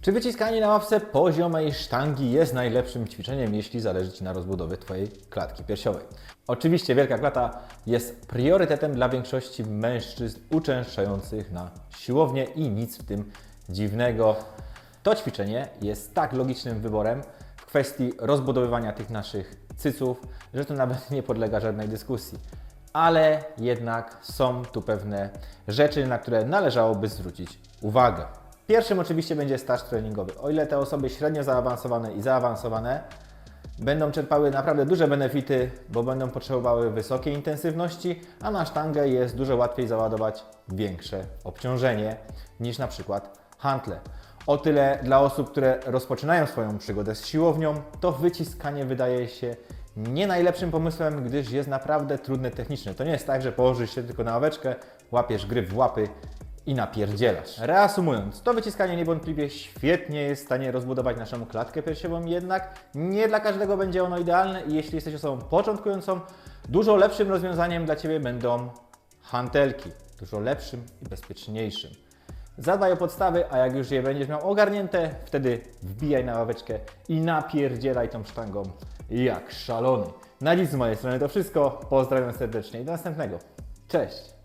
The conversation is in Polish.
Czy wyciskanie na ławce poziomej sztangi jest najlepszym ćwiczeniem, jeśli zależy Ci na rozbudowie Twojej klatki piersiowej? Oczywiście wielka klata jest priorytetem dla większości mężczyzn uczęszczających na siłownię i nic w tym dziwnego. To ćwiczenie jest tak logicznym wyborem w kwestii rozbudowywania tych naszych cyców, że to nawet nie podlega żadnej dyskusji. Ale jednak są tu pewne rzeczy, na które należałoby zwrócić uwagę. Pierwszym oczywiście będzie staż treningowy. O ile te osoby średnio zaawansowane i zaawansowane będą czerpały naprawdę duże benefity, bo będą potrzebowały wysokiej intensywności, a na sztangę jest dużo łatwiej załadować większe obciążenie niż na przykład hantle. O tyle dla osób, które rozpoczynają swoją przygodę z siłownią, to wyciskanie wydaje się nie najlepszym pomysłem, gdyż jest naprawdę trudne technicznie. To nie jest tak, że położysz się tylko na ławeczkę, łapiesz gryf w łapy i napierdzielasz. Reasumując, to wyciskanie niewątpliwie świetnie jest w stanie rozbudować naszą klatkę piersiową, jednak nie dla każdego będzie ono idealne i jeśli jesteś osobą początkującą, dużo lepszym rozwiązaniem dla Ciebie będą hantelki. Dużo lepszym i bezpieczniejszym. Zadbaj o podstawy, a jak już je będziesz miał ogarnięte, wtedy wbijaj na ławeczkę i napierdzielaj tą sztangą jak szalony. Na dziś z mojej strony to wszystko. Pozdrawiam serdecznie i do następnego. Cześć!